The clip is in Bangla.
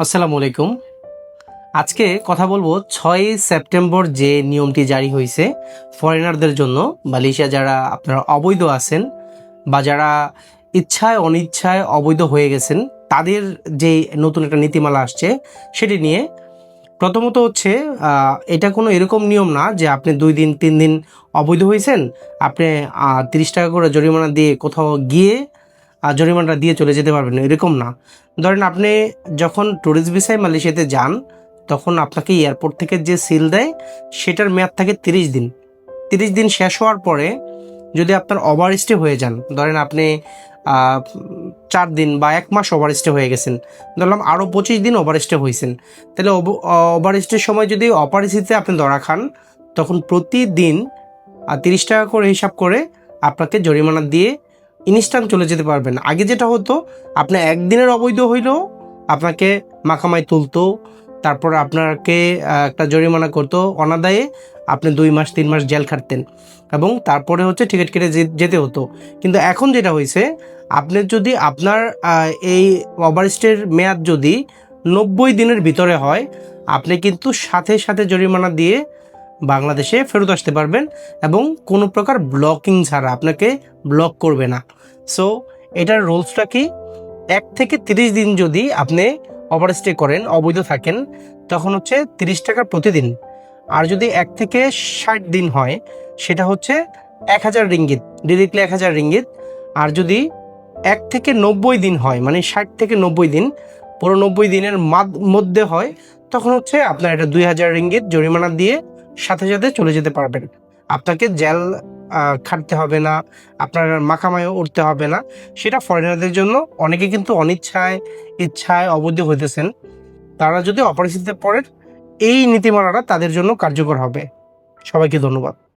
আসসালামু আলাইকুম। আজকে কথা বলব ছয় সেপ্টেম্বর যে নিয়মটি জারি হয়েছে ফরেনারদের জন্য, মালয়েশিয়া যারা আপনারা অবৈধ আছেন বা যারা ইচ্ছায়, অনিচ্ছায় অবৈধ হয়ে গেছেন, তাদের যে নতুন একটা নীতিমালা আসছে, সেটি নিয়ে প্রথমত হচ্ছে এটা কোনো এরকম নিয়ম না যে আপনি দুই দিন, তিন দিন অবৈধ হয়েছেন, আপনি তিরিশ টাকা করে জরিমানা দিয়ে কোথাও গিয়ে জরিমানাটা দিয়ে চলে যেতে পারবেন, এরকম না। ধরেন আপনি যখন ট্যুরিস্ট ভিসায় মালয়েশিয়াতে যান, তখন আপনাকে এয়ারপোর্ট থেকে যে সিল দেয়, সেটার মেয়াদ থাকে তিরিশ দিন। তিরিশ দিন শেষ হওয়ার পরে যদি আপনার ওভার স্টে হয়ে যান, ধরেন আপনি চার দিন বা এক মাস ওভার স্টে হয়ে গেছেন, ধরলাম আরও পঁচিশ দিন ওভার স্টে হয়েছেন তাহলে ওভার স্টের সময় যদি অপারিস্থিতিতে আপনি ধরা খান, তখন প্রতিদিন তিরিশ টাকা করে হিসাব করে আপনাকে জরিমানা দিয়ে ইনস্ট্যান্ট চলে যেতে পারবেন। আগে যেটা হতো, আপনার একদিনের অবৈধ হইলেও আপনাকে মাখামাই তুলতো, তারপর আপনাকে একটা জরিমানা করতো, অনাদায়ে আপনি দুই মাস, তিন মাস জেল খাটতেন এবং তারপরে হচ্ছে টিকিট কেটে যেতে হতো। কিন্তু এখন যেটা হয়েছে আপনি যদি আপনার এই ওভারস্টের মেয়াদ যদি নব্বই দিনের ভিতরে হয়, আপনি কিন্তু সাথে সাথে জরিমানা দিয়ে বাংলাদেশে ফেরত আসতে পারবেন এবং কোনো প্রকার ব্লকিং ছাড়া আপনাকে ব্লক করবে না। সো এটার রুলসটা কি? এক থেকে তিরিশ দিন যদি আপনি ওভারস্টে করেন, অবৈধ থাকেন, তখন হচ্ছে তিরিশ টাকা প্রতিদিন। আর যদি এক থেকে ষাট দিন হয়, সেটা হচ্ছে এক হাজার রিঙ্গিত ডিরেক্টলি এক হাজার রিঙ্গিত। আর যদি এক থেকে নব্বই দিন হয় মানে ষাট থেকে নব্বই দিন, পুরো নব্বই দিনের মধ্যে হয়, তখন হচ্ছে আপনার এটা দুই হাজার রিঙ্গিত জরিমানা দিয়ে সাথে সাথে চলে যেতে পারবেন। আপনাকে জেল খাটতে হবে না, আপনার মাখামায় উঠতে হবে না। সেটা ফরেনারদের জন্য অনেকে কিন্তু অনিচ্ছায়, ইচ্ছায় অবৈধ হইতেছেন। তারা যদি অপরিস্থিতিতে পড়েন, এই নীতিমালাটা তাদের জন্য কার্যকর হবে। সবাইকে ধন্যবাদ।